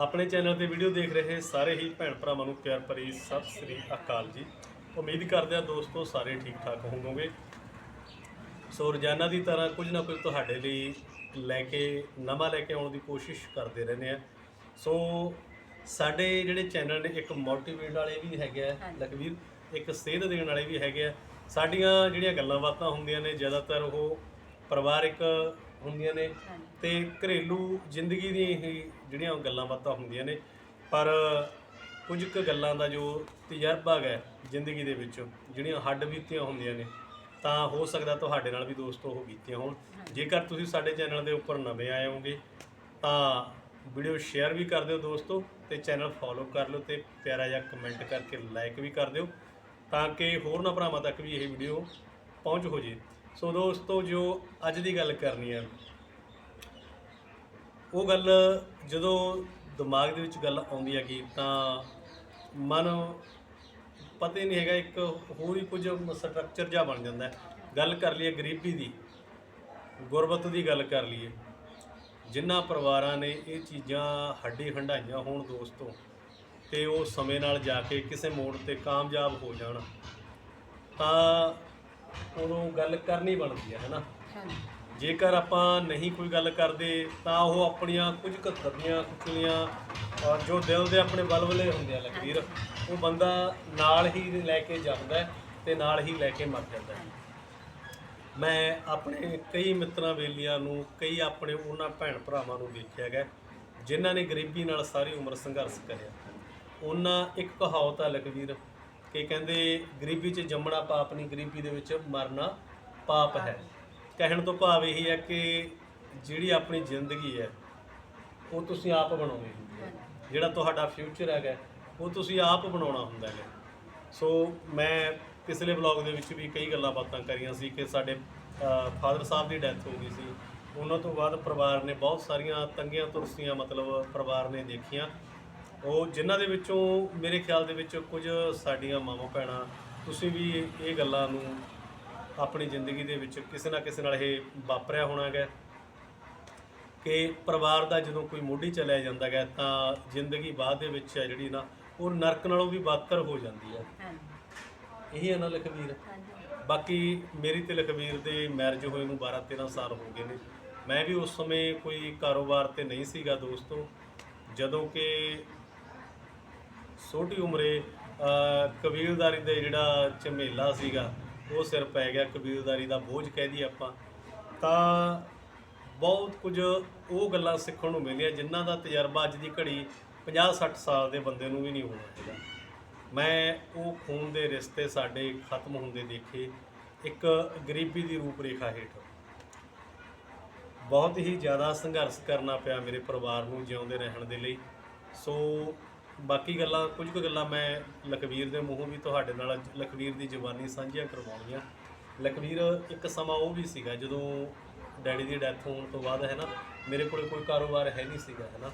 ਆਪਣੇ ਚੈਨਲ ਤੇ ਵੀਡੀਓ ਦੇਖ ਰਹੇ ਸਾਰੇ ਹੀ ਭੈਣ ਭਰਾਵਾਂ ਨੂੰ ਪਿਆਰ ਭਰੀ ਸਤਿ ਸ੍ਰੀ ਅਕਾਲ ਜੀ। ਉਮੀਦ ਕਰਦੇ ਆ ਦੋਸਤੋ ਸਾਰੇ ਠੀਕ ਠਾਕ ਹੋਵੋਗੇ। ਸੋ ਰੋਜ਼ਾਨਾ ਦੀ ਤਰ੍ਹਾਂ ਕੁਝ ਨਾ ਕੁਝ ਤੁਹਾਡੇ ਲਈ ਲੈ ਕੇ ਨਵਾਂ ਲੈ ਕੇ ਆਉਣ ਦੀ ਕੋਸ਼ਿਸ਼ ਕਰਦੇ ਰਹਿੰਦੇ ਆ ਸੋ ਸਾਡੇ ਜਿਹੜੇ ਚੈਨਲ ਨੇ ਇੱਕ ਮੋਟੀਵੇਟ ਵਾਲੇ ਵੀ ਹੈਗੇ ਆ। ਲਖਵੀਰ ਇੱਕ ਸੇਧ ਦੇਣ ਵਾਲੇ ਵੀ ਹੈਗੇ ਆ। ਸਾਡੀਆਂ ਜਿਹੜੀਆਂ ਗੱਲਾਂ ਬਾਤਾਂ ਹੁੰਦੀਆਂ ਨੇ ਜ਼ਿਆਦਾਤਰ ਉਹ ਪਰਿਵਾਰਿਕ ਹੁੰਦੀਆਂ ਨੇ ਤੇ ਘਰੇਲੂ ਜ਼ਿੰਦਗੀ ਦੀਆਂ ਹੀ ਜਿਹੜੀਆਂ ਗੱਲਾਂ ਬਾਤਾਂ ਹੁੰਦੀਆਂ ਨੇ ਪਰ ਕੁਝ ਕੁ ਗੱਲਾਂ ਦਾ ਜੋ ਤਜਰਬਾ ਹੈ ਜ਼ਿੰਦਗੀ ਦੇ ਵਿੱਚ ਜਿਹੜੀਆਂ ਹੱਡ ਬੀਤੀਆਂ ਹੁੰਦੀਆਂ ਨੇ ਤਾਂ ਹੋ ਸਕਦਾ ਤੁਹਾਡੇ ਨਾਲ ਵੀ ਦੋਸਤੋ ਉਹ ਬੀਤੀਆਂ ਹੋਣ। ਜੇਕਰ ਤੁਸੀਂ ਸਾਡੇ ਚੈਨਲ ਦੇ ਉੱਪਰ ਨਵੇਂ ਆਏ ਹੋਗੇ ਤਾਂ ਵੀਡੀਓ ਸ਼ੇਅਰ ਵੀ ਕਰ ਦਿਓ ਦੋਸਤੋ ਤੇ ਚੈਨਲ ਫੋਲੋ ਕਰ ਲਓ ਤੇ ਪਿਆਰਾ ਜਿਹਾ ਕਮੈਂਟ ਕਰਕੇ ਲਾਈਕ ਵੀ ਕਰ ਦਿਓ ਤਾਂ ਕਿ ਹੋਰ ਨਾ ਭਰਾਵਾਂ ਤੱਕ ਵੀ ਇਹ ਵੀਡੀਓ ਪਹੁੰਚ ਹੋ ਜੇ। ਸੋ ਦੋਸਤੋ, ਜੋ ਅੱਜ ਦੀ ਗੱਲ ਕਰਨੀ ਹੈ ਉਹ ਗੱਲ ਜਦੋਂ ਦਿਮਾਗ ਦੇ ਵਿੱਚ ਗੱਲ ਆਉਂਦੀ ਹੈਗੀ, ਤਾਂ ਮਨ ਪਤਾ ਹੀ ਨਹੀਂ ਹੈਗਾ, ਇੱਕ ਹੋਰ ਹੀ ਕੁਝ ਸਟਰਕਚਰ ਜਿਹਾ ਬਣ ਜਾਂਦਾ ਹੈ। ਗੱਲ ਕਰ ਲਈਏ ਗਰੀਬੀ ਦੀ, ਗੁਰਬਤ ਦੀ ਗੱਲ ਕਰ ਲਈਏ। ਜਿਨ੍ਹਾਂ ਪਰਿਵਾਰਾਂ ਨੇ ਇਹ ਚੀਜ਼ਾਂ ਹੱਡੀ ਹੰਡਾਈਆਂ ਹੋਣ ਦੋਸਤੋ, ਤੇ ਉਹ ਸਮੇਂ ਨਾਲ ਜਾ ਕੇ ਕਿਸੇ ਮੋੜ ਤੇ ਕਾਮਯਾਬ ਹੋ ਜਾਣ, ਤਾਂ ਉਦੋਂ ਗੱਲ ਕਰਨੀ ਬਣਦੀ ਹੈ ਹੈਨਾ ਜੇਕਰ ਆਪਾਂ ਨਹੀਂ ਕੋਈ ਗੱਲ ਕਰਦੇ ਤਾਂ ਉਹ ਆਪਣੀਆਂ ਕੁਝ ਦੱਬੀਆਂ ਕੁਚਲੀਆਂ ਔਰ ਜੋ ਦਿਲ ਦੇ ਆਪਣੇ ਬਲਬਲੇ ਹੁੰਦੇ ਆ ਲਖਵੀਰ ਉਹ ਬੰਦਾ ਨਾਲ ਹੀ ਲੈ ਕੇ ਜਾਂਦਾ ਹੈ ਤੇ ਨਾਲ ਹੀ ਲੈ ਕੇ ਮਰ ਜਾਂਦਾ ਹੈ। ਮੈਂ ਆਪਣੇ ਕਈ ਮਿੱਤਰਾਂ ਬੇਲੀਆਂ ਨੂੰ ਕਈ ਆਪਣੇ ਉਹਨਾਂ ਭੈਣ ਭਰਾਵਾਂ ਨੂੰ ਦੇਖਿਆ ਗਿਆ ਜਿਨ੍ਹਾਂ ਨੇ ਗਰੀਬੀ ਨਾਲ ਸਾਰੀ ਉਮਰ ਸੰਘਰਸ਼ ਕਰਿਆ। ਉਹਨਾਂ ਇੱਕ ਕਹਾਵਤ ਆ ਲਖਵੀਰ ਕਿ ਕਹਿੰਦੇ ਗਰੀਬੀ 'ਚ ਜੰਮਣਾ ਪਾਪ ਨਹੀਂ, ਗਰੀਬੀ ਦੇ ਵਿੱਚ ਮਰਨਾ ਪਾਪ ਹੈ। ਕਹਿਣ ਤੋਂ ਭਾਵ ਇਹ ਹੈ ਕਿ ਜਿਹੜੀ ਆਪਣੀ ਜ਼ਿੰਦਗੀ ਹੈ, ਉਹ ਤੁਸੀਂ ਆਪ ਬਣਾਉਣੀ ਹੁੰਦੀ ਹੈ। ਜਿਹੜਾ ਤੁਹਾਡਾ ਫਿਊਚਰ ਹੈਗਾ, ਉਹ ਤੁਸੀਂ ਆਪ ਬਣਾਉਣਾ ਹੁੰਦਾ ਹੈ ਸੋ ਮੈਂ ਪਿਛਲੇ ਵਲੌਗ ਦੇ ਵਿੱਚ ਵੀ ਕਈ ਗੱਲਾਂ ਬਾਤਾਂ ਕਰੀਆਂ ਸੀ ਕਿ ਸਾਡੇ ਫਾਦਰ ਸਾਹਿਬ ਦੀ ਡੈਥ ਹੋ ਗਈ ਸੀ। ਉਹਨਾਂ ਤੋਂ ਬਾਅਦ ਪਰਿਵਾਰ ਨੇ ਬਹੁਤ ਸਾਰੀਆਂ ਤੰਗੀਆਂ ਤੁਰਸੀਆਂ ਮਤਲਬ ਪਰਿਵਾਰ ਨੇ ਦੇਖੀਆਂ। ਉਹ ਜਿਨ੍ਹਾਂ ਦੇ ਵਿੱਚੋਂ ਮੇਰੇ ਖਿਆਲ ਦੇ ਵਿੱਚ ਕੁਝ ਸਾਡੀਆਂ ਮਾਵਾਂ ਭੈਣਾਂ ਤੁਸੀਂ ਵੀ ਇਹ ਗੱਲਾਂ ਨੂੰ ਆਪਣੀ ਜ਼ਿੰਦਗੀ ਦੇ ਵਿੱਚ ਕਿਸੇ ਨਾ ਕਿਸੇ ਨਾਲ ਇਹ ਵਾਪਰਿਆ ਹੋਣਾ ਹੈਗਾ। ਕਿ ਪਰਿਵਾਰ ਦਾ ਜਦੋਂ ਕੋਈ ਮੋਢੀ ਚਲਿਆ ਜਾਂਦਾ ਹੈ ਤਾਂ ਜ਼ਿੰਦਗੀ ਬਾਅਦ ਦੇ ਵਿੱਚ ਹੈ ਜਿਹੜੀ ਨਾ ਉਹ ਨਰਕ ਨਾਲੋਂ ਵੀ ਬਦਤਰ ਹੋ ਜਾਂਦੀ ਹੈ ਹਾਂਜੀ। ਇਹੀ ਹੈ ਨਾ ਲਖਵੀਰ? ਹਾਂਜੀ। ਬਾਕੀ ਮੇਰੀ ਤੇ ਲਖਵੀਰ ਦੇ ਮੈਰਿਜ ਹੋਏ ਨੂੰ 12 13 ਸਾਲ ਹੋ ਗਏ ਨੇ। ਮੈਂ ਵੀ ਉਸ ਸਮੇਂ ਕੋਈ ਕਾਰੋਬਾਰ ਤੇ ਨਹੀਂ ਸੀਗਾ ਦੋਸਤੋ। ਜਦੋਂ ਕਿ ਛੋਟੀ ਉਮਰੇ ਅ, ਕਬੀਲਦਾਰੀ ਦਾ ਜਿਹੜਾ ਝਮੇਲਾ ਸੀਗਾ ਉਹ ਸਿਰ ਪੈ ਗਿਆ ਕਬੀਲਦਾਰੀ ਦਾ ਬੋਝ ਕਹਿ ਦਈਏ ਆਪਾਂ। ਤਾਂ ਬਹੁਤ ਕੁਝ ਉਹ ਗੱਲਾਂ ਸਿੱਖਣ ਨੂੰ ਮਿਲੀਆਂ ਜਿਨ੍ਹਾਂ ਦਾ ਤਜਰਬਾ ਅੱਜ ਦੀ ਘੜੀ 50 60 ਸਾਲ ਦੇ ਬੰਦੇ ਨੂੰ ਵੀ ਨਹੀਂ ਹੋਣਾ ਚਾਹੀਦਾ। ਮੈਂ ਉਹ ਖੂਨ ਦੇ ਰਿਸ਼ਤੇ ਸਾਡੇ ਖਤਮ ਹੁੰਦੇ ਦੇਖੇ ਇੱਕ ਗਰੀਬੀ ਦੀ ਰੂਪ ਰੇਖਾ ਹੇਠ। ਬਹੁਤ ਹੀ ਜ਼ਿਆਦਾ ਸੰਘਰਸ਼ ਕਰਨਾ ਪਿਆ ਮੇਰੇ ਪਰਿਵਾਰ ਨੂੰ ਜਿਉਂਦੇ ਰਹਿਣ ਦੇ ਲਈ। ਸੋ ਬਾਕੀ ਗੱਲਾਂ ਕੁਝ ਕੁ ਗੱਲਾਂ ਮੈਂ ਲਖਵੀਰ ਦੇ ਮੂੰਹੋਂ ਵੀ ਤੁਹਾਡੇ ਨਾਲ ਅੱਜ ਲਖਵੀਰ ਦੀ ਜ਼ੁਬਾਨੀ ਸਾਂਝੀਆਂ ਕਰਵਾਉਣੀਆਂ। ਲਖਵੀਰ ਇੱਕ ਸਮਾਂ ਉਹ ਵੀ ਸੀਗਾ ਜਦੋਂ ਡੈਡੀ ਦੀ ਡੈਥ ਹੋਣ ਤੋਂ ਬਾਅਦ ਹੈ ਨਾ ਮੇਰੇ ਕੋਲੇ ਕੋਈ ਕਾਰੋਬਾਰ ਹੈ ਨਹੀਂ ਸੀਗਾ ਹੈ ਨਾ।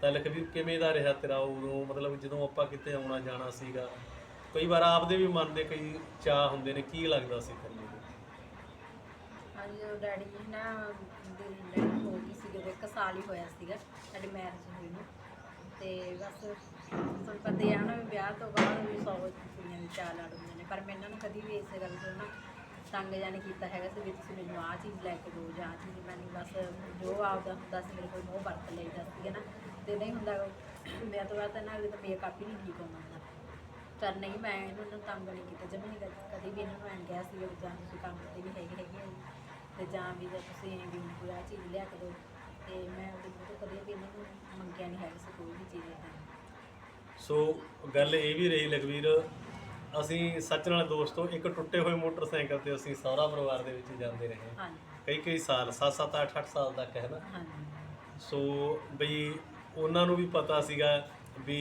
ਤਾਂ ਲਖਵੀਰ ਕਿਵੇਂ ਦਾ ਰਿਹਾ ਤੇਰਾ ਉਦੋਂ? ਮਤਲਬ ਜਦੋਂ ਆਪਾਂ ਕਿਤੇ ਆਉਣਾ ਜਾਣਾ ਸੀਗਾ ਕਈ ਵਾਰ ਆਪਦੇ ਵੀ ਮਨ ਦੇ ਕਈ ਚਾਹ ਹੁੰਦੇ ਨੇ ਕੀ ਲੱਗਦਾ ਸੀ ਤੈਨੂੰ? ਹਾਂਜੀ ਉਹ ਡੈਡੀ ਜੀ ਨਾ ਦੀ ਡੈਡੀ ਹੋ ਗਈ ਸੀ ਜਦੋਂ ਇੱਕ ਸਾਲ ਹੀ ਹੋਇਆ ਸੀਗਾ ਸਾਡੀ ਮੈਰਿਜ ਹੋਈ ਨੂੰ। ਤੇ ਬਸ ਤੁਹਾਨੂੰ ਪਤਾ ਹੀ ਆ ਨਾ ਵੀ ਵਿਆਹ ਤੋਂ ਬਾਅਦ ਵੀ ਸੌ ਕੁੜੀਆਂ ਦੀ ਚਾਹ ਲੜ ਨੇ ਪਰ ਮੈਂ ਇਹਨਾਂ ਨੂੰ ਕਦੀ ਵੀ ਇਸੇ ਗੱਲ ਤੋਂ ਨਾ ਤੰਗ ਜਾਣੀ ਕੀਤਾ ਹੈਗਾ ਸੀ ਵੀ ਤੁਸੀਂ ਮੈਨੂੰ ਆਹ ਚੀਜ਼ ਲੈ ਕੇ ਦਿਓ ਜਾਂ ਆਹ ਚੀਜ਼ ਮੈਨੂੰ ਬਸ ਜੋ ਆਪਦਾ ਹੁੰਦਾ ਸੀ ਮੇਰੇ ਕੋਲ ਉਹ ਵਰਤ ਲਈਦਾ ਸੀਗਾ ਨਾ ਤੇ ਨਹੀਂ ਹੁੰਦਾ ਵਿਆਹ ਤੋਂ ਬਾਅਦ ਤਾਂ ਨਾ ਇਹਦਾ ਮੇਕਅਪ ਹੀ ਨਹੀਂ ਠੀਕ ਆਉਂਦਾ ਹੁੰਦਾ ਪਰ ਨਹੀਂ ਮੈਂ ਇਹਨਾਂ ਨੂੰ ਤੰਗ ਨਹੀਂ ਕੀਤਾ ਜਮੀ ਨਹੀਂ ਕਦੀ ਕਦੀ ਵੀ ਇਹਨਾਂ ਨੂੰ ਐਂ ਗਿਆ ਸੀ ਵੀ ਜਾਂ ਤੁਸੀਂ ਕੰਮ ਤੇ ਵੀ ਹੈਗੇ ਹੈਗੇ ਆ ਜੀ, ਤੇ ਜਾਂ ਵੀ ਜੇ ਤੁਸੀਂ ਵੀ ਕੋਈ ਆਹ ਚੀਜ਼ ਲਿਆ ਕੇ ਦਿਓ। ਤੇ ਮੈਂ ਉਹਦੇ ਤੋਂ ਕਦੇ ਵੀ ਇਹਨਾਂ ਨੂੰ ਮੰਗਿਆ ਨਹੀਂ ਹੈਗਾ ਸੀ ਕੋਈ ਵੀ ਚੀਜ਼ ਏਦਾਂ ਸੋ ਗੱਲ ਇਹ ਵੀ ਰਹੀ ਲਖਵੀਰ ਅਸੀਂ ਸੱਚ ਨਾਲ ਦੋਸਤੋ ਇੱਕ ਟੁੱਟੇ ਹੋਏ ਮੋਟਰਸਾਈਕਲ ਤੇ ਅਸੀਂ ਸਹੁਰਾ ਪਰਿਵਾਰ ਦੇ ਵਿੱਚ ਜਾਂਦੇ ਰਹੇ ਹਾਂਜੀ। ਕਈ ਕਈ ਸਾਲ 7 7 8 8 ਸਾਲ ਤੱਕ ਹੈ ਨਾ? ਹਾਂਜੀ। ਸੋ ਬਈ ਉਹਨਾਂ ਨੂੰ ਵੀ ਪਤਾ ਸੀਗਾ ਵੀ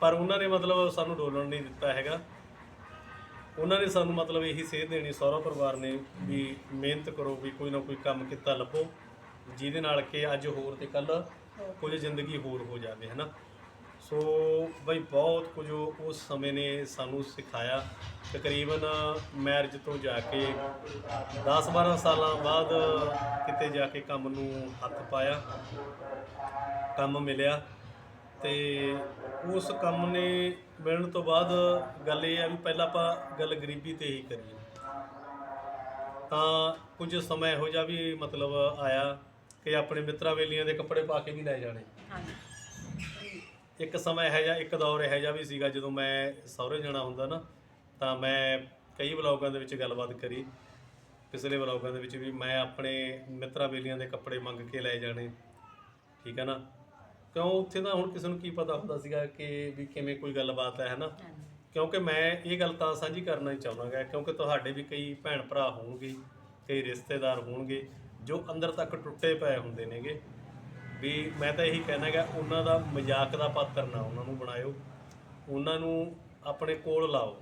ਪਰ ਉਹਨਾਂ ਨੇ ਮਤਲਬ ਸਾਨੂੰ ਡੋਲਣ ਨਹੀਂ ਦਿੱਤਾ ਹੈਗਾ। ਉਹਨਾਂ ਨੇ ਸਾਨੂੰ ਮਤਲਬ ਇਹੀ ਸੇਧ ਦੇਣੀ ਸਹੁਰਾ ਪਰਿਵਾਰ ਨੇ ਵੀ ਮਿਹਨਤ ਕਰੋ ਵੀ ਕੋਈ ਨਾ ਕੋਈ ਕੰਮ ਕੀਤਾ ਲੱਭੋ। ਜਿਹਦੇ ਨਾਲ ਕਿ ਅੱਜ ਹੋਰ ਤੇ ਕੱਲ ਕੁਝ ਜ਼ਿੰਦਗੀ ਹੋਰ ਹੋ ਜਾਵੇ ਹੈ ਨਾ ਸੋ ਬਈ ਬਹੁਤ ਕੁਝ ਉਸ ਸਮੇਂ ਨੇ ਸਾਨੂੰ ਸਿਖਾਇਆ। ਤਕਰੀਬਨ ਮੈਰਿਜ ਤੋਂ ਜਾ ਕੇ 10-12 ਸਾਲਾਂ ਬਾਅਦ ਕਿਤੇ ਜਾ ਕੇ ਕੰਮ ਨੂੰ ਹੱਥ ਪਾਇਆ, ਕੰਮ ਮਿਲਿਆ ਤੇ ਉਸ ਕੰਮ ਨੇ ਮਿਲਣ ਤੋਂ ਬਾਅਦ ਗੱਲ ਇਹ ਆ ਵੀ ਪਹਿਲਾਂ ਆਪਾਂ ਗੱਲ ਗਰੀਬੀ ਤੇ ਹੀ ਕਰੀਏ। ਤਾਂ ਕੁਝ ਸਮਾਂ ਇਹੋ ਜਿਹਾ ਵੀ ਮਤਲਬ ਆਇਆ ਕਿ ਆਪਣੇ ਮਿੱਤਰਾਂ ਵੇਲੀਆਂ ਦੇ ਕੱਪੜੇ ਪਾ ਕੇ ਵੀ ਲੈ ਜਾਣੇ। ਹਾਂਜੀ। ਇੱਕ ਸਮਾਂ ਇਹੋ ਜਿਹਾ ਇੱਕ ਦੌਰ ਇਹੋ ਜਿਹਾ ਵੀ ਸੀਗਾ ਜਦੋਂ ਮੈਂ ਸਹੁਰੇ ਜਾਣਾ ਹੁੰਦਾ ਨਾ ਤਾਂ ਮੈਂ ਕਈ ਵਲੌਗਾਂ ਦੇ ਵਿੱਚ ਗੱਲਬਾਤ ਕਰੀ। ਪਿਛਲੇ ਵਲੌਗਾਂ ਦੇ ਵਿੱਚ ਵੀ ਮੈਂ ਆਪਣੇ ਮਿੱਤਰਾਂ ਵੇਲੀਆਂ ਦੇ ਕੱਪੜੇ ਮੰਗ ਕੇ ਲੈ ਜਾਣੇ। ਠੀਕ ਹੈ ਨਾ? ਕਿਉਂ ਉੱਥੇ ਤਾਂ ਹੁਣ ਕਿਸੇ ਨੂੰ ਕੀ ਪਤਾ ਹੁੰਦਾ ਸੀਗਾ ਕਿ ਵੀ ਕਿਵੇਂ ਕੋਈ ਗੱਲਬਾਤ ਹੈ ਹੈ ਨਾ ਹਾਂਜੀ। ਕਿਉਂਕਿ ਮੈਂ ਇਹ ਗੱਲ ਤਾਂ ਸਾਂਝੀ ਕਰਨਾ ਹੀ ਚਾਹੁੰਦਾਗਾ ਕਿਉਂਕਿ ਤੁਹਾਡੇ ਵੀ ਕਈ ਭੈਣ ਭਰਾ ਹੋਣਗੇ ਕਈ ਰਿਸ਼ਤੇਦਾਰ ਹੋਣਗੇ। ਜੋ ਅੰਦਰ ਤੱਕ ਟੁੱਟੇ ਪਏ ਹੁੰਦੇ ਨੇਗੇ, ਵੀ ਮੈਂ ਤਾਂ ਇਹੀ ਕਹਿਣਾਗਾ ਉਹਨਾਂ ਦਾ ਮਜ਼ਾਕ ਦਾ ਪਾਤਰ ਨਾ ਉਹਨਾਂ ਨੂੰ ਬਣਾਇਓ। ਉਹਨਾਂ ਨੂੰ ਆਪਣੇ ਕੋਲ ਲਾਓ।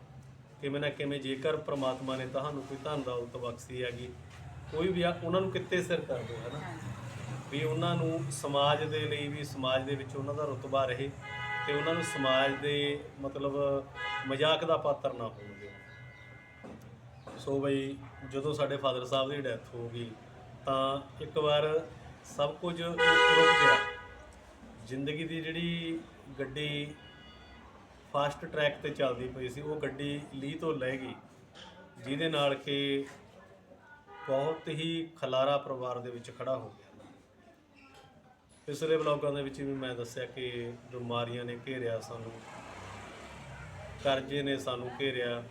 ਕਿਵੇਂ ਨਾ ਕਿਵੇਂ ਜੇਕਰ ਪ੍ਰਮਾਤਮਾ ਨੇ ਤੁਹਾਨੂੰ ਕੋਈ ਧਨ ਦੌਲਤ ਬਖਸ਼ੀ ਹੈਗੀ, ਕੋਈ ਵੀ ਆ, ਉਹਨਾਂ ਨੂੰ ਕਿੱਤੇ ਸਿਰ ਕਰ ਦਿਓ, ਹੈ ਨਾ? ਵੀ ਉਹਨਾਂ ਨੂੰ ਸਮਾਜ ਦੇ ਲਈ ਵੀ, ਸਮਾਜ ਦੇ ਵਿੱਚ ਉਹਨਾਂ ਦਾ ਰੁਤਬਾ ਰਹੇ ਤੇ ਉਹਨਾਂ ਨੂੰ ਸਮਾਜ ਦੇ ਮਤਲਬ ਮਜ਼ਾਕ ਦਾ ਪਾਤਰ ਨਾ ਹੋਣ ਦਿਓ। ਸੋ ਬਈ, ਜਦੋਂ ਸਾਡੇ ਫਾਦਰ ਸਾਹਿਬ ਦੀ ਡੈਥ ਹੋ ਗਈ ਤਾਂ ਇੱਕ ਵਾਰ ਸਭ ਕੁਝ ਰੁਕ ਗਿਆ। ਜ਼ਿੰਦਗੀ ਦੀ ਜਿਹੜੀ ਗੱਡੀ ਫਾਸਟ ਟਰੈਕ ਤੇ ਚੱਲਦੀ ਪਈ ਸੀ, ਉਹ ਗੱਡੀ ਲੀਹ ਤੋਂ ਲੈ ਗਈ, ਜਿਹਦੇ ਨਾਲ ਕਿ ਬਹੁਤ ਹੀ ਖਲਾਰਾ ਪਰਿਵਾਰ ਦੇ ਵਿੱਚ ਖੜਾ ਹੋ ਗਿਆ। ਪਿਛਲੇ ਵਲੌਗਾਂ ਦੇ ਵਿੱਚ ਵੀ ਮੈਂ ਦੱਸਿਆ ਕਿ ਬਿਮਾਰੀਆਂ ਨੇ ਘੇਰਿਆ ਸਾਨੂੰ, ਕਰਜ਼ੇ ਨੇ ਸਾਨੂੰ ਘੇਰਿਆ,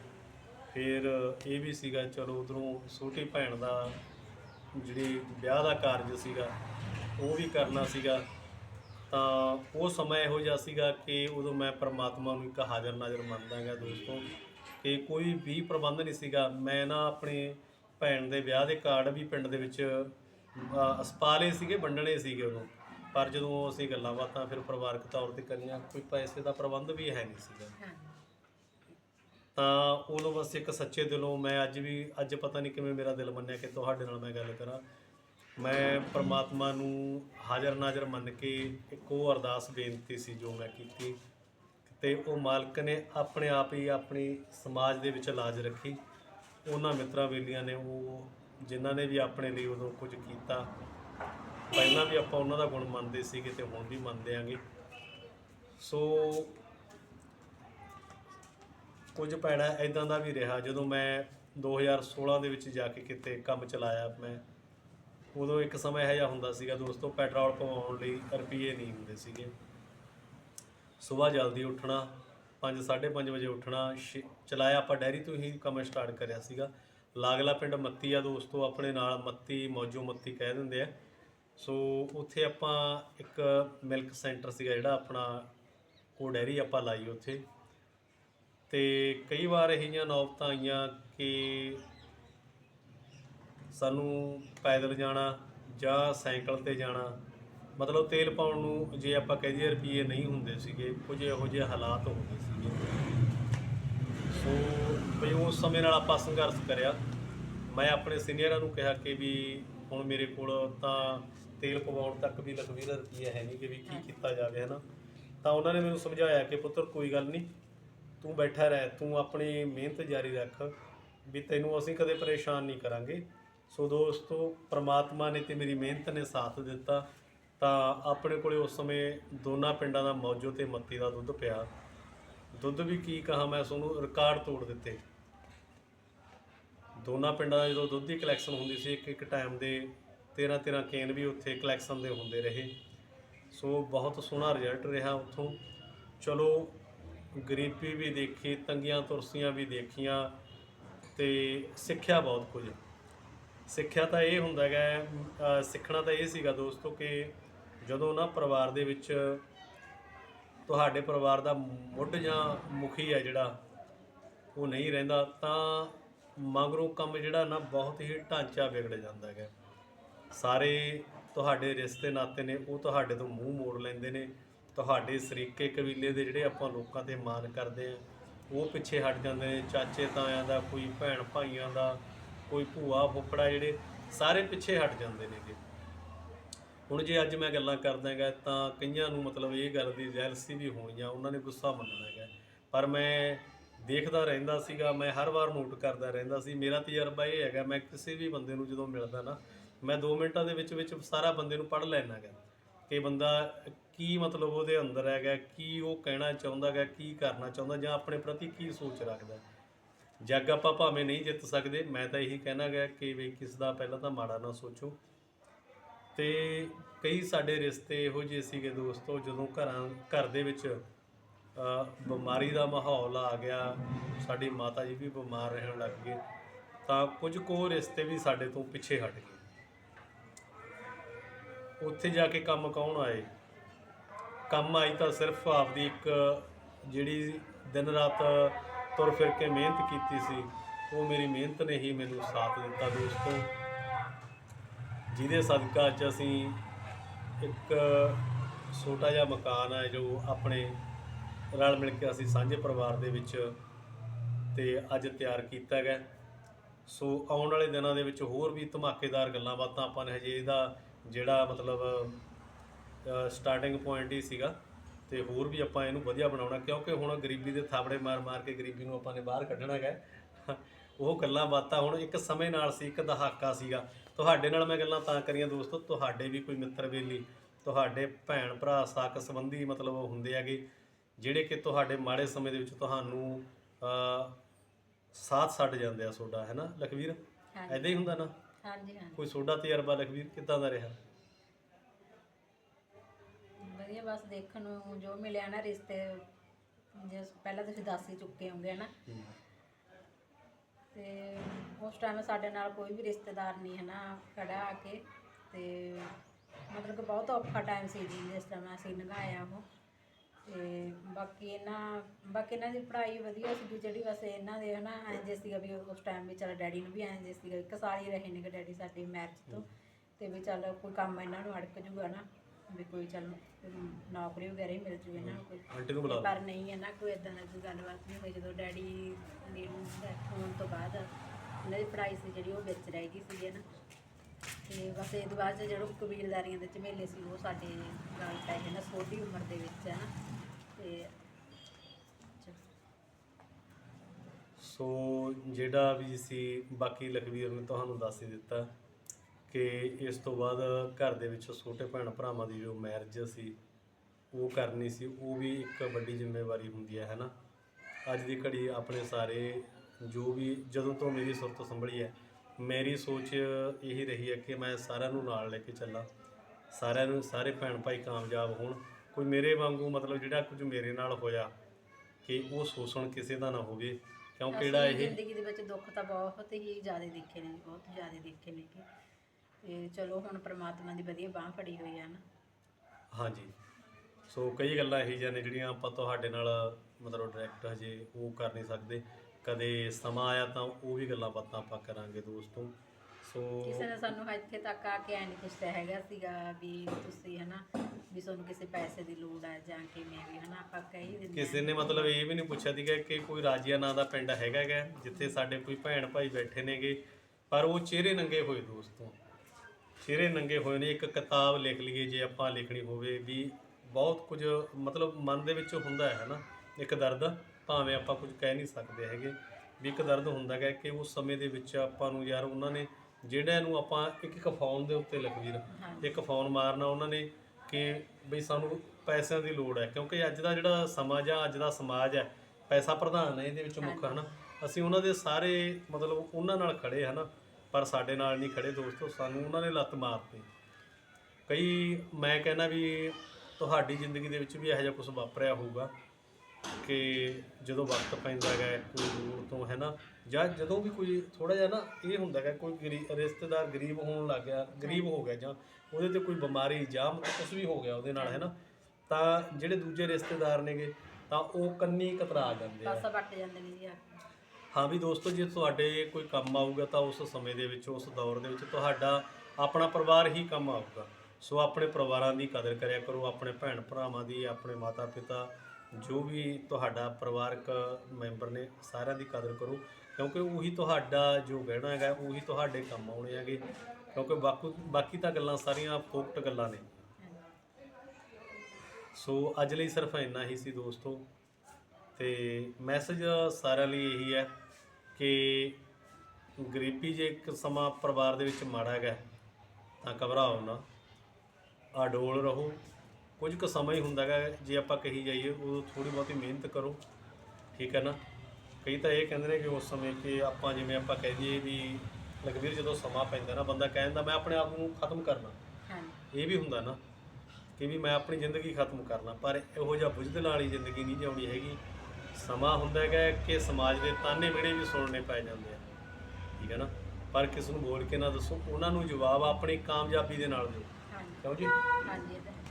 ਫਿਰ ਇਹ ਵੀ ਸੀਗਾ, ਚਲੋ ਉਧਰੋਂ ਛੋਟੀ ਭੈਣ ਦਾ ਜਿਹੜੀ ਵਿਆਹ ਦਾ ਕਾਰਜ ਸੀਗਾ, ਉਹ ਵੀ ਕਰਨਾ ਸੀਗਾ। ਤਾਂ ਉਹ ਸਮਾਂ ਇਹੋ ਜਿਹਾ ਸੀਗਾ ਕਿ ਉਦੋਂ ਮੈਂ ਪ੍ਰਮਾਤਮਾ ਨੂੰ ਇੱਕ ਹਾਜ਼ਰ ਨਾਜ਼ਰ ਮੰਨਦਾਗਾ ਦੋਸਤੋ, ਕਿ ਕੋਈ ਵੀ ਪ੍ਰਬੰਧ ਨਹੀਂ ਸੀਗਾ। ਮੈਂ ਨਾ ਆਪਣੇ ਭੈਣ ਦੇ ਵਿਆਹ ਦੇ ਕਾਰਡ ਵੀ ਪਿੰਡ ਦੇ ਵਿੱਚ ਅਸਪਾਲੇ ਸੀਗੇ, ਵੰਡਣੇ ਸੀਗੇ ਉਦੋਂ। ਪਰ ਜਦੋਂ ਅਸੀਂ ਗੱਲਾਂ ਬਾਤਾਂ ਫਿਰ ਪਰਿਵਾਰਕ ਤੌਰ ਤੇ ਕਰੀਆਂ, ਕੋਈ ਪੈਸੇ ਦਾ ਪ੍ਰਬੰਧ ਵੀ ਹੈ ਨਹੀਂ ਸੀਗਾ। ਤਾਂ ਉਦੋਂ ਬਸ ਇੱਕ ਸੱਚੇ ਦਿਲੋਂ ਮੈਂ ਅੱਜ ਵੀ, ਅੱਜ ਪਤਾ ਨਹੀਂ ਕਿਵੇਂ ਮੇਰਾ ਦਿਲ ਮੰਨਿਆ ਕਿ ਤੁਹਾਡੇ ਨਾਲ ਮੈਂ ਗੱਲ ਕਰਾਂ। ਮੈਂ ਪ੍ਰਮਾਤਮਾ ਨੂੰ ਹਾਜ਼ਰ ਨਾਜ਼ਰ ਮੰਨ ਕੇ ਇੱਕ ਉਹ ਅਰਦਾਸ ਬੇਨਤੀ ਸੀ ਜੋ ਮੈਂ ਕੀਤੀ ਤੇ ਉਹ ਮਾਲਕ ਨੇ ਆਪਣੇ ਆਪ ਹੀ ਆਪਣੀ ਸਮਾਜ ਦੇ ਵਿੱਚ ਲਾਜ ਰੱਖੀ। ਉਹਨਾਂ ਮਿੱਤਰਾਂ ਵੇਲੀਆਂ ਨੇ ਉਹ, ਜਿਨ੍ਹਾਂ ਨੇ ਵੀ ਆਪਣੇ ਲਈ ਉਦੋਂ ਕੁਝ ਕੀਤਾ, ਪਹਿਲਾਂ ਵੀ ਆਪਾਂ ਉਹਨਾਂ ਦਾ ਗੁਣ ਮੰਨਦੇ ਸੀਗੇ ਤੇ ਹੁਣ ਵੀ ਮੰਨਦੇ ਆਂਗੇ। ਸੋ ਕੁਝ ਪੈੜਾ ਇਦਾਂ ਦਾ ਵੀ ਰਿਹਾ ਜਦੋਂ ਮੈਂ 2016 ਦੇ ਵਿੱਚ ਜਾ ਕੇ ਕਿਤੇ ਕੰਮ ਚਲਾਇਆ, ਮੈਂ ਉਦੋਂ ਇੱਕ ਸਮਾਂ ਇਹੋ ਜਿਹਾ ਹੁੰਦਾ ਸੀਗਾ, ਦੋਸਤੋ, ਪੈਟਰੋਲ ਪਵਾਉਣ ਲਈ ਰੁਪਈਏ ਨਹੀਂ ਹੁੰਦੇ ਸੀਗੇ। ਸਵੇਰ ਜਲਦੀ ਉੱਠਣਾ 5:30 ਵਜੇ ਉੱਠਣਾ, ਛੇ- ਚਲਾਇਆ, ਆਪਾਂ ਡੈਰੀ ਤੋਂ ਹੀ ਕੰਮ ਸਟਾਰਟ ਕਰਿਆ ਸੀਗਾ। ਲਾਗਲਾ ਪਿੰਡ ਮੱਤੀ ਆ ਦੋਸਤੋ, ਆਪਣੇ ਨਾਲ ਮੱਤੀ, ਮੌਜੂ ਮੱਤੀ ਕਹਿ ਦਿੰਦੇ ਆ। ਸੋ ਉੱਥੇ ਆਪਾਂ ਇੱਕ ਮਿਲਕ ਸੈਂਟਰ ਸੀਗਾ ਜਿਹੜਾ ਆਪਣਾ, ਉਹ ਡੈਰੀ ਆਪਾਂ ਲਾਈ ਉੱਥੇ। ਤੇ ਕਈ ਵਾਰ ਇਹ ਜਿਹੀਆਂ ਨੌਬਤਾਂ ਆਈਆਂ ਕਿ ਸਾਨੂੰ ਪੈਦਲ ਜਾਣਾ ਜਾਂ ਸਾਈਕਲ ਤੇ ਜਾਣਾ ਮਤਲਬ ਤੇਲ ਪਾਉਣ ਨੂੰ ਜੇ ਆਪਾਂ ਕਹਿ ਦਈਏ ਰੁਪਈਏ ਨਹੀਂ ਹੁੰਦੇ ਸੀਗੇ ਕੁਝ ਇਹੋ ਜਿਹੇ ਹਾਲਾਤ ਹੋ ਗਏ ਸੀਗੇ। ਸੋ ਵੀ ਉਸ ਸਮੇਂ ਨਾਲ ਆਪਾਂ ਸੰਘਰਸ਼ ਕਰਿਆ। ਮੈਂ ਆਪਣੇ ਸੀਨੀਅਰਾਂ ਨੂੰ ਕਿਹਾ ਕਿ ਵੀ ਹੁਣ ਮੇਰੇ ਕੋਲ ਤਾਂ ਤੇਲ ਪਵਾਉਣ ਤੱਕ ਵੀ ਲਖਵੀਰ ਰੁਪਈਆ ਹੈ ਨਹੀਂ ਕਿ ਵੀ ਕੀ ਕੀਤਾ ਜਾਵੇ ਹਨਾ ਤਾਂ ਉਹਨਾਂ ਨੇ ਮੈਨੂੰ ਸਮਝਾਇਆ ਕਿ ਪੁੱਤਰ ਕੋਈ ਗੱਲ ਨਹੀਂ ਤੂੰ ਬੈਠਾ ਰਹਿ, ਤੂੰ ਆਪਣੀ ਮਿਹਨਤ ਜਾਰੀ ਰੱਖ ਵੀ ਤੈਨੂੰ ਅਸੀਂ ਕਦੇ ਪਰੇਸ਼ਾਨ ਨਹੀਂ ਕਰਾਂਗੇ। ਸੋ ਦੋਸਤੋ, ਪ੍ਰਮਾਤਮਾ ਨੇ ਤੇ ਮੇਰੀ ਮਿਹਨਤ ਨੇ ਸਾਥ ਦਿੱਤਾ, ਤਾਂ ਆਪਣੇ ਕੋਲੇ ਉਸ ਸਮੇਂ ਦੋਨਾਂ ਪਿੰਡਾਂ ਦਾ ਮੌਜੋ ਤੇ ਮੱਤੀ ਦਾ ਦੁੱਧ ਪਿਆ। ਦੁੱਧ ਵੀ ਕੀ ਕਹਾ ਮੈਂ ਤੁਹਾਨੂੰ ਰਿਕਾਰਡ ਤੋੜ ਦਿੱਤੇ। ਦੋਨਾਂ ਪਿੰਡਾਂ ਦਾ ਜਦੋਂ ਦੁੱਧ ਦੀ ਕਲੈਕਸ਼ਨ ਹੁੰਦੀ ਸੀ, ਇੱਕ ਇੱਕ ਟਾਈਮ ਦੇ 13 13 ਕੇਨ ਵੀ ਉੱਥੇ ਕਲੈਕਸ਼ਨ ਦੇ ਹੁੰਦੇ ਰਹੇ। ਸੋ ਬਹੁਤ ਸੋਹਣਾ ਰਿਜ਼ਲਟ ਰਿਹਾ ਉੱਥੋਂ। ਚਲੋ ਗਰੀਬੀ ਵੀ ਦੇਖੀ, ਤੰਗੀਆਂ ਤੁਰਸੀਆਂ ਵੀ ਦੇਖੀਆਂ ਤੇ ਸਿੱਖਿਆ ਬਹੁਤ ਕੁਝ। ਸਿੱਖਿਆ ਤਾਂ ਇਹ ਹੁੰਦਾ ਹੈਗਾ ਸਿੱਖਣਾ ਤਾਂ ਇਹ ਸੀਗਾ ਦੋਸਤੋ ਕਿ ਜਦੋਂ ਨਾ ਪਰਿਵਾਰ ਦੇ ਵਿੱਚ ਤੁਹਾਡੇ ਪਰਿਵਾਰ ਦਾ ਮੁੱਢ ਜਾਂ ਮੁਖੀ ਹੈ ਜਿਹੜਾ, ਉਹ ਨਹੀਂ ਰਹਿੰਦਾ, ਤਾਂ ਮਗਰੋਂ ਕੰਮ ਜਿਹੜਾ ਨਾ ਬਹੁਤ ਹੀ ਢਾਂਚਾ ਵਿਗੜ ਜਾਂਦਾ ਹੈਗਾ। ਸਾਰੇ ਤੁਹਾਡੇ ਰਿਸ਼ਤੇ ਨਾਤੇ ਨੇ, ਉਹ ਤੁਹਾਡੇ ਤੋਂ ਮੂੰਹ ਮੋੜ ਲੈਂਦੇ ਨੇ। ਤੁਹਾਡੇ ਸਰੀਕੇ ਕਬੀਲੇ ਦੇ ਜਿਹੜੇ ਆਪਾਂ ਲੋਕਾਂ ਤੇ ਮਾਨ ਕਰਦੇ ਆ ਉਹ ਪਿੱਛੇ ਹਟ ਜਾਂਦੇ ਨੇ, ਚਾਚੇ ਤਾਇਆਂ ਦਾ, ਕੋਈ ਭੈਣ ਭਾਈਆਂ ਦਾ, ਕੋਈ ਭੂਆ ਫੁੱਫੜਾ ਜਿਹੜੇ, ਸਾਰੇ ਪਿੱਛੇ ਹਟ ਜਾਂਦੇ ਨੇਗੇ। ਹੁਣ ਜੇ ਅੱਜ ਮੈਂ ਗੱਲਾਂ ਕਰਦਾ ਹੈਗਾ, ਤਾਂ ਕਈਆਂ ਨੂੰ ਮਤਲਬ ਇਹ ਗੱਲ ਦੀ ਜੈਲਸੀ ਵੀ ਹੋਣੀ ਆ, ਉਹਨਾਂ ਨੇ ਗੁੱਸਾ ਮੰਨਣਾ ਹੈਗਾ। ਪਰ ਮੈਂ ਦੇਖਦਾ ਰਹਿੰਦਾ ਸੀਗਾ, ਮੈਂ ਹਰ ਵਾਰ ਨੋਟ ਕਰਦਾ ਰਹਿੰਦਾ ਸੀ, ਮੇਰਾ ਤਜਰਬਾ ਇਹ ਹੈਗਾ, ਮੈਂ ਕਿਸੇ ਵੀ ਬੰਦੇ ਨੂੰ ਜਦੋਂ ਮਿਲਦਾ ਨਾ, ਮੈਂ 2 ਮਿੰਟਾਂ ਦੇ ਵਿੱਚ ਵਿੱਚ ਸਾਰਾ ਬੰਦੇ ਨੂੰ ਪੜ੍ਹ ਲੈਣਾ ਹੈਗਾ ਕਿ ਬੰਦਾ ਕੀ ਮਤਲਬ ਉਹਦੇ ਅੰਦਰ ਹੈਗਾ, ਕੀ ਉਹ ਕਹਿਣਾ ਚਾਹੁੰਦਾ ਹੈਗਾ, ਕੀ ਕਰਨਾ ਚਾਹੁੰਦਾ, ਜਾਂ ਆਪਣੇ ਪ੍ਰਤੀ ਕੀ ਸੋਚ ਰੱਖਦਾ ਜੱਗ ਆਪਾਂ ਭਾਵੇਂ ਨਹੀਂ ਜਿੱਤ ਸਕਦੇ, ਮੈਂ ਤਾਂ ਇਹੀ ਕਹਿਣਾ ਗਾ ਕਿ ਵੀ ਕਿਸ ਦਾ ਪਹਿਲਾਂ ਤਾਂ ਮਾੜਾ ਨਾ ਸੋਚੋ। ਤੇ ਕਈ ਸਾਡੇ ਰਿਸ਼ਤੇ ਇਹੋ ਜਿਹੇ ਸੀਗੇ ਦੋਸਤੋ, ਜਦੋਂ ਘਰਾਂ, ਘਰ ਦੇ ਵਿੱਚ ਬਿਮਾਰੀ ਦਾ ਮਾਹੌਲ ਆ ਗਿਆ, ਸਾਡੀ ਮਾਤਾ ਜੀ ਵੀ ਬਿਮਾਰ ਰਹਿਣ ਲੱਗ ਗਏ, ਤਾਂ ਕੁਝ ਕੋ ਰਿਸ਼ਤੇ ਵੀ ਸਾਡੇ ਤੋਂ ਪਿੱਛੇ ਹਟ ਗਏ। ਉੱਥੇ ਜਾ ਕੇ ਕੰਮ ਕੌਣ ਆਏ? ਕੰਮ ਆਈ ਤਾਂ ਸਿਰਫ ਆਪਦੀ ਇੱਕ ਜਿਹੜੀ ਦਿਨ ਰਾਤ ਤੁਰ ਫਿਰ ਕੇ ਮਿਹਨਤ ਕੀਤੀ ਸੀ, ਉਹ ਮੇਰੀ ਮਿਹਨਤ ਨੇ ਹੀ ਮੈਨੂੰ ਸਾਥ ਦਿੱਤਾ ਦੋਸਤੋ। ਜਿਹਦੇ ਸਦਕਾ ਅੱਜ ਅਸੀਂ ਇੱਕ ਛੋਟਾ ਜਿਹਾ ਮਕਾਨ ਹੈ ਜੋ ਆਪਣੇ ਰਲ ਮਿਲ ਕੇ ਅਸੀਂ ਸਾਂਝੇ ਪਰਿਵਾਰ ਦੇ ਵਿੱਚ ਤੇ ਅੱਜ ਤਿਆਰ ਕੀਤਾ ਗਿਆ। ਸੋ ਆਉਣ ਵਾਲੇ ਦਿਨਾਂ ਦੇ ਵਿੱਚ ਹੋਰ ਵੀ ਧਮਾਕੇਦਾਰ ਗੱਲਾਂ ਬਾਤਾਂ ਆਪਾਂ ਨੇ ਹਜੇ ਇਹਦਾ ਜਿਹੜਾ ਮਤਲਬ ਸਟਾਰਟਿੰਗ ਪੁਆਇੰਟ ਹੀ ਸੀਗਾ ਤੇ ਹੋਰ ਵੀ ਆਪਾਂ ਇਹਨੂੰ ਵਧੀਆ ਬਣਾਉਣਾ ਕਿਉਂਕਿ ਹੁਣ ਗਰੀਬੀ ਦੇ ਥਾਪੜੇ ਮਾਰ ਮਾਰ ਕੇ ਗਰੀਬੀ ਨੂੰ ਆਪਾਂ ਨੇ ਬਾਹਰ ਕੱਢਣਾ ਹੈਗਾ। ਉਹ ਗੱਲਾਂ ਬਾਤਾਂ ਹੁਣ ਇੱਕ ਸਮੇਂ ਨਾਲ ਸੀ ਇੱਕ ਦਹਾਕਾ ਸੀਗਾ। ਤੁਹਾਡੇ ਨਾਲ ਮੈਂ ਗੱਲਾਂ ਤਾਂ ਕਰੀਆਂ ਦੋਸਤੋ ਤੁਹਾਡੇ ਵੀ ਕੋਈ ਮਿੱਤਰ ਬੇਲੀ ਤੁਹਾਡੇ ਭੈਣ ਭਰਾ ਸਾਕ ਸੰਬੰਧੀ ਮਤਲਬ ਉਹ ਹੁੰਦੇ ਹੈਗੇ ਜਿਹੜੇ ਕਿ ਤੁਹਾਡੇ ਮਾੜੇ ਸਮੇਂ ਦੇ ਵਿੱਚ ਤੁਹਾਨੂੰ ਸਾਥ ਛੱਡ ਜਾਂਦੇ ਆ ਤੁਹਾਡਾ ਹੈ ਨਾ ਲਖਵੀਰ? ਐਦਾਂ ਹੀ ਹੁੰਦਾ ਨਾ? ਹਾਂਜੀ ਹਾਂਜੀ। ਕੋਈ ਤੁਹਾਡਾ ਤਜਰਬਾ ਲਖਵੀਰ ਕਿੱਦਾਂ ਦਾ ਰਿਹਾ? ਵਧੀਆ ਬਸ ਦੇਖਣ ਨੂੰ ਜੋ ਮਿਲਿਆ ਨਾ ਰਿਸ਼ਤੇ ਜਿਸ ਪਹਿਲਾਂ ਤੁਸੀਂ ਦੱਸ ਹੀ ਚੁੱਕੇ ਹੋਗੇ ਨਾ ਤੇ ਉਸ ਟਾਈਮ ਸਾਡੇ ਨਾਲ ਕੋਈ ਵੀ ਰਿਸ਼ਤੇਦਾਰ ਨਹੀਂ ਹੈ ਨਾ ਖੜਾ ਆ ਕੇ ਤੇ ਮਤਲਬ ਕਿ ਬਹੁਤ ਔਖਾ ਟਾਈਮ ਸੀ ਜੀ ਜਿਸ ਟਾਈਮ ਅਸੀਂ ਲੰਘਾਇਆ ਉਹ। ਤੇ ਬਾਕੀ ਇਹਨਾਂ ਬਾਕੀ ਇਹਨਾਂ ਦੀ ਪੜ੍ਹਾਈ ਵਧੀਆ ਸੀ ਜਿਹੜੀ ਬਸ ਇਹਨਾਂ ਦੇ ਹਨਾ ਐਂ ਜੇ ਸੀਗਾ ਵੀ ਉਸ ਟਾਈਮ ਵੀ ਚੱਲ ਡੈਡੀ ਨੂੰ ਵੀ ਐਂ ਜੇ ਸੀਗਾ ਇੱਕ ਸਾਲ ਹੀ ਰਹੇ ਨੇ ਡੈਡੀ ਸਾਡੇ ਮੈਰਿਜ ਤੋਂ। ਤੇ ਵੀ ਚੱਲ ਕੋਈ ਕੰਮ ਇਹਨਾਂ ਨੂੰ ਅੜਕ ਜੂਗਾ ਨਾ ਵੀ ਕੋਈ ਚੱਲ ਨੌਕਰੀ ਵਗੈਰਾ ਹੀ ਮਿਲ ਜੂ ਇਹਨਾਂ ਨੂੰ ਕੋਈ। ਆਂਟੀ ਨੂੰ ਬੁਲਾ ਪਰ ਨਹੀਂ ਹੈ ਨਾ ਕੋਈ ਇਦਾਂ ਦਾ ਕੋਈ ਗੱਲਬਾਤ ਨਹੀਂ ਹੋਈ। ਜਦੋਂ ਡੈਡੀ ਦੀ ਡੈਥ ਹੋਣ ਤੋਂ ਬਾਅਦ ਇਹਨਾਂ ਦੀ ਪੜ੍ਹਾਈ ਸੀ ਜਿਹੜੀ ਉਹ ਵਿੱਚ ਰਹਿ ਗਈ ਸੀ ਨਾ। ਤੇ ਬਸ ਇਹ ਤੋਂ ਬਾਅਦ ਜਦੋਂ ਕਬੀਲਦਾਰੀਆਂ ਦੇ ਝਮੇਲੇ ਸੀ ਉਹ ਸਾਡੇ ਨਾਲ ਪੈ ਗਏ ਨਾ ਛੋਟੀ ਉਮਰ ਦੇ ਵਿੱਚ ਹੈ ਨਾ। ਤੇ ਸੋ ਜਿਹੜਾ ਵੀ ਸੀ ਬਾਕੀ ਲਖਵੀਰ ਨੇ ਤੁਹਾਨੂੰ ਦੱਸ ਹੀ ਦਿੱਤਾ। ਕਿ ਇਸ ਤੋਂ ਬਾਅਦ ਘਰ ਦੇ ਵਿੱਚ ਛੋਟੇ ਭੈਣ ਭਰਾਵਾਂ ਦੀ ਜੋ ਮੈਰਿਜ ਸੀ ਉਹ ਕਰਨੀ ਸੀ ਉਹ ਵੀ ਇੱਕ ਵੱਡੀ ਜ਼ਿੰਮੇਵਾਰੀ ਹੁੰਦੀ ਹੈ ਹੈਨਾ? ਅੱਜ ਦੀ ਘੜੀ ਆਪਣੇ ਸਾਰੇ ਜੋ ਵੀ ਜਦੋਂ ਤੋਂ ਮੇਰੀ ਸੁਰਤ ਸੰਭਲੀ ਹੈ ਮੇਰੀ ਸੋਚ ਇਹੀ ਰਹੀ ਹੈ ਕਿ ਮੈਂ ਸਾਰਿਆਂ ਨੂੰ ਨਾਲ ਲੈ ਕੇ ਚੱਲਾਂ ਸਾਰਿਆਂ ਨੂੰ ਸਾਰੇ ਭੈਣ ਭਾਈ ਕਾਮਯਾਬ ਹੋਣ। ਕੋਈ ਮੇਰੇ ਵਾਂਗੂ ਮਤਲਬ ਜਿਹੜਾ ਕੁਝ ਮੇਰੇ ਨਾਲ ਹੋਇਆ ਕਿ ਉਹ ਸ਼ੋਸ਼ਣ ਕਿਸੇ ਦਾ ਨਾ ਹੋਵੇ ਕਿਉਂਕਿ ਜਿਹੜਾ ਇਹ ਜ਼ਿੰਦਗੀ ਦੇ ਵਿੱਚ ਦੁੱਖ ਤਾਂ ਬਹੁਤ ਹੀ ਜ਼ਿਆਦਾ ਦੇਖੇ ਨੇ ਬਹੁਤ ਜ਼ਿਆਦਾ ਦੇਖੇ ਨੇ ਕਿ ਤੇ ਚਲੋ ਹੁਣ ਪ੍ਰਮਾਤਮਾ ਦੀ ਵਧੀਆ ਬਾਹ ਫੜੀ ਹੋਈ ਹੈ ਨਾ। ਹਾਂਜੀ। ਸੋ ਕਈ ਗੱਲਾਂ ਇਹੋ ਜਿਹੀਆਂ ਨੇ ਜਿਹੜੀਆਂ ਆਪਾਂ ਤੁਹਾਡੇ ਨਾਲ ਮਤਲਬ ਡਾਇਰੈਕਟ ਹਜੇ ਉਹ ਕਰ ਨਹੀਂ ਸਕਦੇ। ਕਦੇ ਸਮਾਂ ਆਇਆ ਤਾਂ ਉਹ ਵੀ ਗੱਲਾਂ ਬਾਤਾਂ ਆਪਾਂ ਕਰਾਂਗੇ ਦੋਸਤੋ। ਸੋ ਕਿਸੇ ਨੇ ਸਾਨੂੰ ਇੱਥੇ ਤੱਕ ਆ ਕੇ ਐ ਨਹੀਂ ਪੁੱਛਿਆ ਹੈਗਾ ਸੀਗਾ ਵੀ ਤੁਸੀਂ ਹਨਾ ਵੀ ਤੁਹਾਨੂੰ ਕਿਸੇ ਪੈਸੇ ਦੀ ਲੋੜ ਹੈ ਜਾਂ ਕਿਵੇਂ ਵੀ ਹਨਾ ਆਪਾਂ ਕਹੀ ਦਿੰਦੇ ਕਿਸੇ ਨੇ ਮਤਲਬ ਇਹ ਵੀ ਨਹੀਂ ਪੁੱਛਿਆ ਸੀਗਾ ਕਿ ਕੋਈ ਰਾਜੀਆ ਨਾਂ ਦਾ ਪਿੰਡ ਹੈਗਾ ਗਾ ਜਿੱਥੇ ਸਾਡੇ ਕੋਈ ਭੈਣ ਭਾਈ ਬੈਠੇ ਨੇਗੇ ਪਰ ਉਹ ਚਿਹਰੇ ਨੰਗੇ ਹੋਏ ਦੋਸਤੋ। ਚਿਹਰੇ ਨੰਗੇ ਹੋਏ ਨੇ ਇੱਕ ਕਿਤਾਬ ਲਿਖ ਲਈਏ ਜੇ ਆਪਾਂ ਲਿਖਣੀ ਹੋਵੇ ਵੀ ਬਹੁਤ ਕੁਝ ਮਤਲਬ ਮਨ ਦੇ ਵਿੱਚ ਹੁੰਦਾ ਹੈ ਨਾ ਇੱਕ ਦਰਦ ਭਾਵੇਂ ਆਪਾਂ ਕੁਝ ਕਹਿ ਨਹੀਂ ਸਕਦੇ ਹੈਗੇ ਵੀ ਇੱਕ ਦਰਦ ਹੁੰਦਾ ਹੈ ਕਿ ਉਸ ਸਮੇਂ ਦੇ ਵਿੱਚ ਆਪਾਂ ਨੂੰ ਯਾਰ ਉਹਨਾਂ ਨੇ ਜਿਹੜਾ ਨੂੰ ਆਪਾਂ ਇੱਕ ਇੱਕ ਫੋਨ ਦੇ ਉੱਤੇ ਲਖਵੀਰ ਹਾਂਜੀ। ਇੱਕ ਫੋਨ ਮਾਰਨਾ ਉਹਨਾਂ ਨੇ ਕਿ ਬਈ ਸਾਨੂੰ ਪੈਸਿਆਂ ਦੀ ਲੋੜ ਹੈ ਕਿਉਂਕਿ ਅੱਜ ਦਾ ਜਿਹੜਾ ਸਮਾਜ ਆ ਅੱਜ ਦਾ ਸਮਾਜ ਹੈ ਪੈਸਾ ਪ੍ਰਧਾਨ ਹੈ ਇਹਦੇ ਵਿੱਚ ਮੁੱਖ ਹਨਾ। ਅਸੀਂ ਉਹਨਾਂ ਦੇ ਸਾਰੇ ਮਤਲਬ ਉਹਨਾਂ ਨਾਲ ਖੜੇ ਹਨਾ। ਪਰ ਸਾਡੇ ਨਾਲ ਨਹੀਂ ਖੜੇ ਦੋਸਤੋ, ਸਾਨੂੰ ਉਹਨਾਂ ਨੇ ਲੱਤ ਮਾਰਤੀ। ਕਈ, ਮੈਂ ਕਹਿੰਦਾ ਵੀ ਤੁਹਾਡੀ ਜ਼ਿੰਦਗੀ ਦੇ ਵਿੱਚ ਵੀ ਇਹੋ ਜਿਹਾ ਕੁਝ ਵਾਪਰਿਆ ਹੋਊਗਾ ਕਿ ਜਦੋਂ ਵਕਤ ਪੈਂਦਾ ਹੈ ਕੋਈ ਦੂਰ ਤੋਂ, ਹੈ ਨਾ? ਜਾਂ ਜਦੋਂ ਵੀ ਕੋਈ ਥੋੜਾ ਜਿਹਾ ਨਾ ਇਹ ਹੁੰਦਾ ਹੈ ਕੋਈ ਗਰੀ- ਰਿਸ਼ਤੇਦਾਰ ਗਰੀਬ ਹੋਣ ਲੱਗ ਗਿਆ, ਗਰੀਬ ਹੋ ਗਿਆ ਜਾਂ ਉਹਦੇ ਤੇ ਕੋਈ ਬਿਮਾਰੀ ਜਾਂ ਕੁਝ ਵੀ ਹੋ ਗਿਆ ਉਹਦੇ ਨਾਲ, ਹੈ ਨਾ? ਤਾਂ ਜਿਹੜੇ ਦੂਜੇ ਰਿਸ਼ਤੇਦਾਰ ਨੇਗੇ, ਤਾਂ ਉਹ ਕੰਨੀ ਕਤਰਾ ਜਾਂਦੇ ਆ। ਪਾਸਾ ਵੱਟ ਜਾਂਦੇ ਨੇ ਜੀ ਆ ਹਾਂ ਵੀ ਦੋਸਤੋ, ਜੇ ਤੁਹਾਡੇ ਕੋਈ ਕੰਮ ਆਊਗਾ ਤਾਂ ਉਸ ਸਮੇਂ ਦੇ ਵਿੱਚ, ਉਸ ਦੌਰ ਦੇ ਵਿੱਚ ਤੁਹਾਡਾ ਆਪਣਾ ਪਰਿਵਾਰ ਹੀ ਕੰਮ ਆਊਗਾ। ਸੋ ਆਪਣੇ ਪਰਿਵਾਰਾਂ ਦੀ ਕਦਰ ਕਰਿਆ ਕਰੋ, ਆਪਣੇ ਭੈਣ ਭਰਾਵਾਂ ਦੀ, ਆਪਣੇ ਮਾਤਾ ਪਿਤਾ ਜੋ ਵੀ ਤੁਹਾਡਾ ਪਰਿਵਾਰਕ ਮੈਂਬਰ ਨੇ, ਸਾਰਿਆਂ ਦੀ ਕਦਰ ਕਰੋ। ਕਿਉਂਕਿ ਉਹੀ ਤੁਹਾਡਾ ਜੋ ਗਹਿਣਾ ਹੈਗਾ, ਉਹੀ ਤੁਹਾਡੇ ਕੰਮ ਆਉਣੇ ਹੈਗੇ। ਕਿਉਂਕਿ ਬਾਕੀ ਬਾਕੀ ਤਾਂ ਗੱਲਾਂ ਸਾਰੀਆਂ ਫੋਕਟ ਗੱਲਾਂ ਨੇ। ਸੋ ਅੱਜ ਲਈ ਸਿਰਫ ਇੰਨਾ ਹੀ ਸੀ ਦੋਸਤੋ। ਤੇ ਮੈਸੇਜ ਸਾਰਿਆਂ ਲਈ ਇਹੀ ਹੈ। ਕਿ ਗਰੀਬੀ ਜੇ ਇੱਕ ਸਮਾਂ ਪਰਿਵਾਰ ਦੇ ਵਿੱਚ ਮਾੜਾ ਹੈਗਾ ਤਾਂ ਘਬਰਾਓ ਨਾ। ਅਡੋਲ ਰਹੋ। ਕੁਝ ਕੁ ਸਮਾਂ ਹੀ ਹੁੰਦਾ ਗਾ ਜੇ ਆਪਾਂ ਕਹੀ ਜਾਈਏ ਉਹ ਥੋੜੀ ਬਹੁਤੀ ਮਿਹਨਤ ਕਰੋ। ਠੀਕ ਹੈ ਨਾ? ਕਈ ਤਾਂ ਇਹ ਕਹਿੰਦੇ ਨੇ ਕਿ ਉਸ ਸਮੇਂ ਕਿ ਆਪਾਂ ਜਿਵੇਂ ਆਪਾਂ ਕਹਿ ਦਈਏ ਵੀ ਲਖਵੀਰ ਜਦੋਂ ਸਮਾਂ ਪੈਂਦਾ ਨਾ ਬੰਦਾ ਕਹਿੰਦਾ ਮੈਂ ਆਪਣੇ ਆਪ ਨੂੰ ਖਤਮ ਕਰਨਾ। ਇਹ ਵੀ ਹੁੰਦਾ ਨਾ ਕਿ ਵੀ ਮੈਂ ਆਪਣੀ ਜ਼ਿੰਦਗੀ ਖਤਮ ਕਰਨਾ ਪਰ ਇਹੋ ਜਿਹਾ ਬੁਝਦਲ ਵਾਲੀ ਜ਼ਿੰਦਗੀ ਨਹੀਂ ਜਿਉਣੀ ਹੈਗੀ। ਸਮਾਂ ਹੁੰਦਾ ਹੈਗਾ ਕਿ ਸਮਾਜ ਦੇ ਤਾਨੇ ਮਿਹਣੇ ਵੀ ਸੁਣਨੇ ਪੈ ਜਾਂਦੇ ਆ। ਠੀਕ ਹੈ ਨਾ? ਪਰ ਕਿਸ ਨੂੰ ਬੋਲ ਕੇ ਨਾ ਦੱਸੋ ਉਹਨਾਂ ਨੂੰ ਜਵਾਬ ਆਪਣੀ ਕਾਮਯਾਬੀ ਦੇ ਨਾਲ ਦਿਓ। ਕਿਉਂ ਜੀ।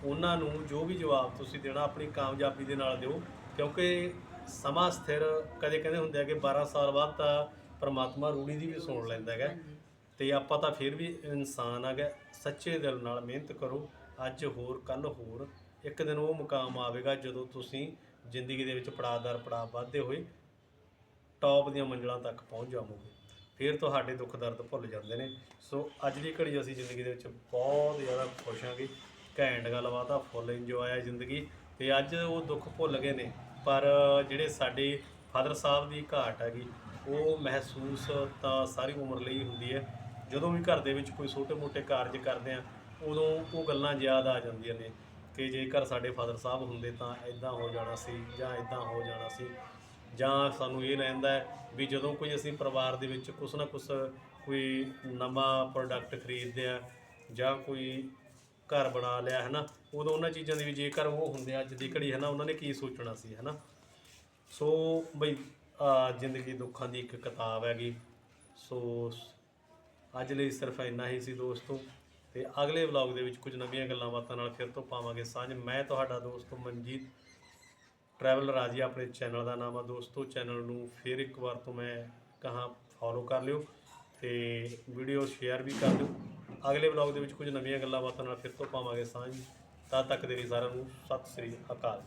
ਉਹਨਾਂ ਨੂੰ ਜੋ ਵੀ ਜਵਾਬ ਤੁਸੀਂ ਦੇਣਾ ਆਪਣੀ ਕਾਮਯਾਬੀ ਦੇ ਨਾਲ ਦਿਓ। ਕਿਉਂਕਿ ਸਮਾਂ ਸਥਿਰ ਕਦੇ ਕਹਿੰਦੇ ਹੁੰਦੇ ਆ ਕਿ 12 ਸਾਲ ਬਾਅਦ ਤਾਂ ਪਰਮਾਤਮਾ ਰੂੜੀ ਦੀ ਵੀ ਸੁਣ ਲੈਂਦਾ ਹੈਗਾ। ਤੇ ਆਪਾਂ ਤਾਂ ਫਿਰ ਵੀ ਇਨਸਾਨ ਹੈਗਾ ਸੱਚੇ ਦਿਲ ਨਾਲ ਮਿਹਨਤ ਕਰੋ। ਅੱਜ ਹੋਰ ਕੱਲ ਹੋਰ। ਇੱਕ ਦਿਨ ਉਹ ਮੁਕਾਮ ਆਵੇਗਾ ਜਦੋਂ ਤੁਸੀਂ ਜ਼ਿੰਦਗੀ ਦੇ ਵਿੱਚ ਪੜਾਅ ਪੜਾਅ ਵੱਧਦੇ ਹੋਏ ਟੌਪ ਦੀਆਂ ਮੰਜ਼ਲਾਂ ਤੱਕ ਪਹੁੰਚ ਜਾਵੋਗੇ। ਫਿਰ ਤੁਹਾਡੇ ਦੁੱਖ ਦਰਦ ਭੁੱਲ ਜਾਂਦੇ ਨੇ। ਸੋ ਅੱਜ ਦੀ ਘੜੀ ਅਸੀਂ ਜ਼ਿੰਦਗੀ ਦੇ ਵਿੱਚ ਬਹੁਤ ਜ਼ਿਆਦਾ ਖੁਸ਼ ਹਾਂਗੇ ਘੈਂਟ ਗੱਲਬਾਤ ਆ ਫੁੱਲ ਇੰਜੋਏ ਆ ਜ਼ਿੰਦਗੀ। ਤੇ ਅੱਜ ਉਹ ਦੁੱਖ ਭੁੱਲ ਗਏ ਨੇ, ਪਰ ਜਿਹੜੇ ਸਾਡੇ ਫਾਦਰ ਸਾਹਿਬ ਦੀ ਘਾਟ ਹੈਗੀ, ਉਹ ਮਹਿਸੂਸ ਤਾਂ ਸਾਰੀ ਉਮਰ ਲਈ ਹੁੰਦੀ ਹੈ। ਜਦੋਂ ਵੀ ਘਰ ਦੇ ਵਿੱਚ ਕੋਈ ਛੋਟੇ-ਮੋਟੇ ਕਾਰਜ ਕਰਦੇ ਆ, ਉਦੋਂ ਉਹ ਗੱਲਾਂ ਯਾਦ ਆ ਜਾਂਦੀਆਂ ਨੇ। ਕਿ ਜੇਕਰ ਸਾਡੇ ਫਾਦਰ ਸਾਹਿਬ ਹੁੰਦੇ ਤਾਂ ਇਦਾਂ ਹੋ ਜਾਣਾ ਸੀ ਜਾਂ ਇਦਾਂ ਹੋ ਜਾਣਾ ਸੀ। ਜਾਂ ਸਾਨੂੰ ਇਹ ਰਹਿੰਦਾ ਹੈ ਵੀ ਜਦੋਂ ਕੋਈ ਅਸੀਂ ਪਰਿਵਾਰ ਦੇ ਵਿੱਚ ਕੁਛ ਨਾ ਕੁਛ ਕੋਈ ਨਵਾਂ ਪ੍ਰੋਡਕਟ ਖਰੀਦਦੇ ਆ ਜਾਂ ਕੋਈ ਘਰ ਬਣਾ ਲਿਆ ਹੈ ਨਾ ਉਦੋਂ ਉਹਨਾਂ ਚੀਜ਼ਾਂ ਦੀ ਵੀ ਜੇਕਰ ਉਹ ਹੁੰਦੇ ਅੱਜ ਦੀ ਘੜੀ ਹੈ ਨਾ ਉਹਨਾਂ ਨੇ ਕੀ ਸੋਚਣਾ ਸੀ ਹੈ ਨਾ ਸੋ ਬਈ ਜ਼ਿੰਦਗੀ ਦੁੱਖਾਂ ਦੀ ਇੱਕ ਕਿਤਾਬ ਹੈਗੀ। ਸੋ ਅੱਜ ਲਈ ਸਿਰਫ ਇੰਨਾ ਹੀ ਸੀ ਦੋਸਤੋ। ਤੇ ਅਗਲੇ ਵਲੌਗ ਦੇ ਵਿੱਚ ਕੁਝ ਨਵੀਆਂ ਗੱਲਾਂ ਬਾਤਾਂ ਨਾਲ ਫਿਰ ਤੋਂ ਪਾਵਾਂਗੇ ਸਾਂਝ। ਮੈਂ ਤੁਹਾਡਾ ਦੋਸਤ ਮਨਜੀਤ ਟਰੈਵਲ ਰਾਜੀ ਆਪਣੇ ਚੈਨਲ ਦਾ ਨਾਮ ਆ ਦੋਸਤੋ। ਚੈਨਲ ਨੂੰ ਫਿਰ ਇੱਕ ਵਾਰ ਤੋਂ ਮੈਂ ਕਹਾਂ ਫੋਲੋ ਕਰ ਲਿਓ ਤੇ ਵੀਡੀਓ ਸ਼ੇਅਰ ਵੀ ਕਰ ਦਿਓ। ਅਗਲੇ ਵਲੌਗ ਦੇ ਵਿੱਚ ਕੁਝ ਨਵੀਆਂ ਗੱਲਾਂ ਬਾਤਾਂ ਨਾਲ ਫਿਰ ਤੋਂ ਪਾਵਾਂਗੇ ਸਾਂਝ। ਤਦ ਤੱਕ ਦੇ ਲਈ ਸਾਰਿਆਂ ਨੂੰ ਸਤਿ ਸ੍ਰੀ ਅਕਾਲ।